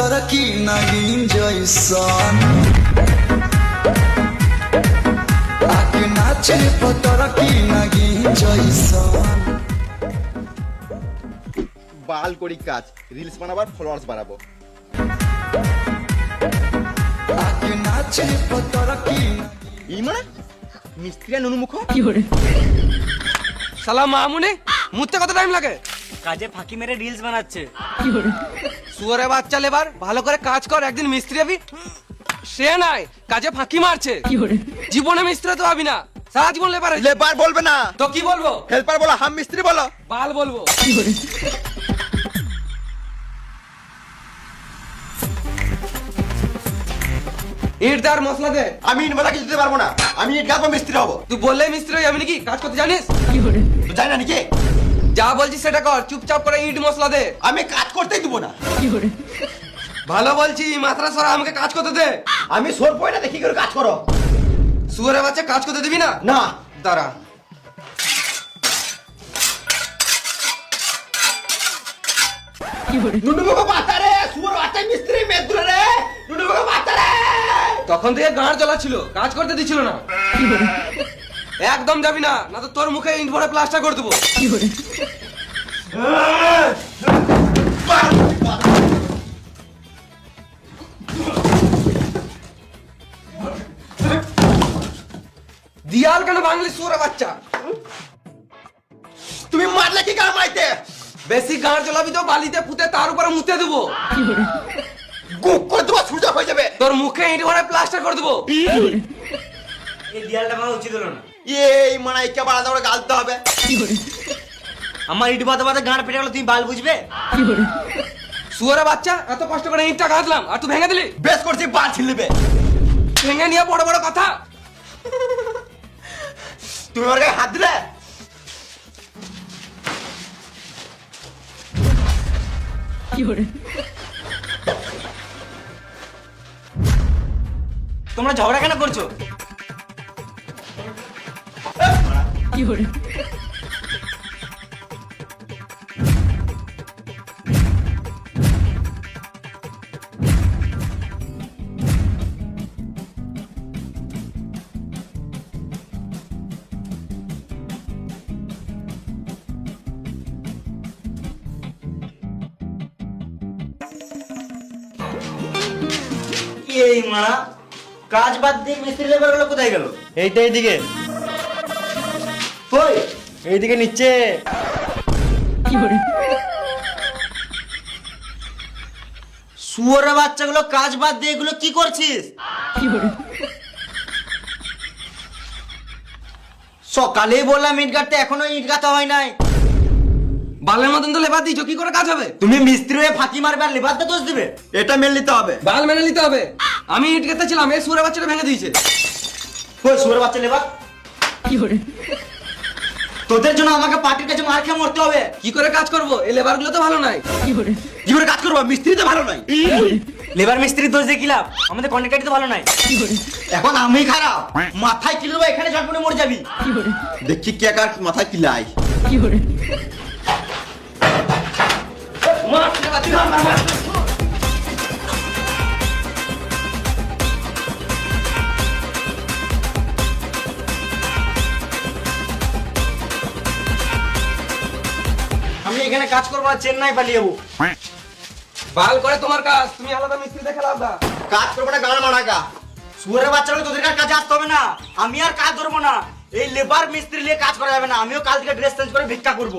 পতরকি নাগিন জয়সন আগে নাচে পতরকি নাগিন জয়সন বাল করি কাজ রিলস বানাবার ফলোয়ার্স বাড়াবো। আগে নাচে পতরকি এই মানে? মিস্ত্রি আর নুনুমুখ? সালাম মামুনি মুততে কত টাইম লাগে? কাজে ফাঁকি মেরে রিলস বানাচ্ছে। সুয়ারে বাচ্চা লেবার ভালো করে কাজ কর একদিন মিস্ত্রি হবি। সে নাই কাজে ফাঁকি মারছে। জীবনে মিস্ত্রি তো হবি না। সারা জীবন লেবার লেবার বলবে না। তো কি বলব? হেল্পার বলো হাম মিস্ত্রি বলো। বাল বলব। ইট দেওয়ার মশলা দে। আমি ইট কিছু দিতে পারব না। আমি ইট গাঁথবো মিস্ত্রি হব। তুই বললে মিস্ত্রি হয়ে যাবি নাকি? কাজ করতে জানিস? জানি না নাকি। যা বলছিস সেটা কর চুপচাপ করে ইট মশলা দে। আমি কাজ করতেই দিব না। ভালো বলছি মাত্রা সরা আমাকে কাজ করতে দে। আমি সোর পয়না দেখি করে কাজ করো। সুয়ারে বাচ্চা কাজ করতে দিবি না? না। দাঁড়া। তখন থেকে গাঁড় জ্বলা ছিল কাজ করতে দিছিল না। একদম যাবি না না তো তোর মুখে ইট ভরে প্লাস্টার করে দেবো। দিয়াল কেন বাংলি সুরে বাচ্চা? তুমি মারলে কি কাম আইতে বেশি গাঁড় জ্বলাবি তো বালিতে পুঁতে তার উপরে মুতে দেবো। গুপ করে তোমার সুজা হয়ে যাবে। তোর মুখে ইট ভরে প্লাস্টার করে দেবো। এই দেয়ালটা ভাঙা উচিত হলো না। এই মানে একে বাড়া গালতে হবে। আমার ইট বাদে বাদে গাঁড় ফেটে গেলো তুমি বাল বুঝবে? সুয়ারে বাচ্চা এত কষ্ট করে ইটটা গাঁথলাম আর তুই ভেঙে দিলি? বেশ করছি বাল ছিলবে। ভেঙে নিয়ে বড় বড় কথা। তুমি আমার গায়ে হাত দিলে? তোমরা ঝগড়া কেন করছ? এই মারা? কাজ বাদ দিয়ে মিস্ত্রি লেবারগুলো কোথায় গেল? এইটা এইদিকে। কই? এইদিকে নিচ্ছে শুয়োরের বাচ্চাগুলো কাজ বাদ দিয়ে এগুলো কি করছিস? সকালেই বললাম ইট গাঁথতে এখনও ইট গাঁথা হয় নাই। বালের মতন তো লেবার দিয়েছ কি করে কাজ হবে? তুমি মিস্ত্রি হয়ে ফাঁকি মারবে আর লেবারটা দোষ দিবে? এটা মেনে নিতে হবে। বাল মেনে নিতে হবে। আমি ইট গেতেছিলাম এই সুরে বাচ্চাটা ভেঙে দিয়েছে। কই শুয়োরের বাচ্চা লেবার? তোদের জন্য আমাকে পার্টির কাছে মার খেয়ে মরতে হবে। কি করে কাজ করব? এই লেবারগুলো তো ভালো নাই। জীবনে কাজ করব? মিস্ত্রি তো ভালো নাই। লেবার মিস্ত্রি দোষ দিয়ে কি লাভ? আমাদের কন্ট্রাক্টর তো ভালো নাই। এখন আমি খারাপ। মাথায় কিলো দেবো এখানে ঝটপটে মরে যাবি। দেখি কে কার মাথায় কিলাই আমি এখানে কাজ করব আর চেন্নাই পালিয়ে যাব। বাল করে তোমার কাজ তুমি আলাদা মিস্ত্রি দেখে লাভ না। কাজ করব না গান মারাকা শুয়োরের বাচ্চাগুলো তোদের কাজ কাজে আসতে হবে না? আমি আর কাজ ধরবো না। এই লেবার মিস্ত্রি নিয়ে কাজ করা যাবে না। আমিও কাল থেকে ড্রেস চেঞ্জ করে ভিক্ষা করব।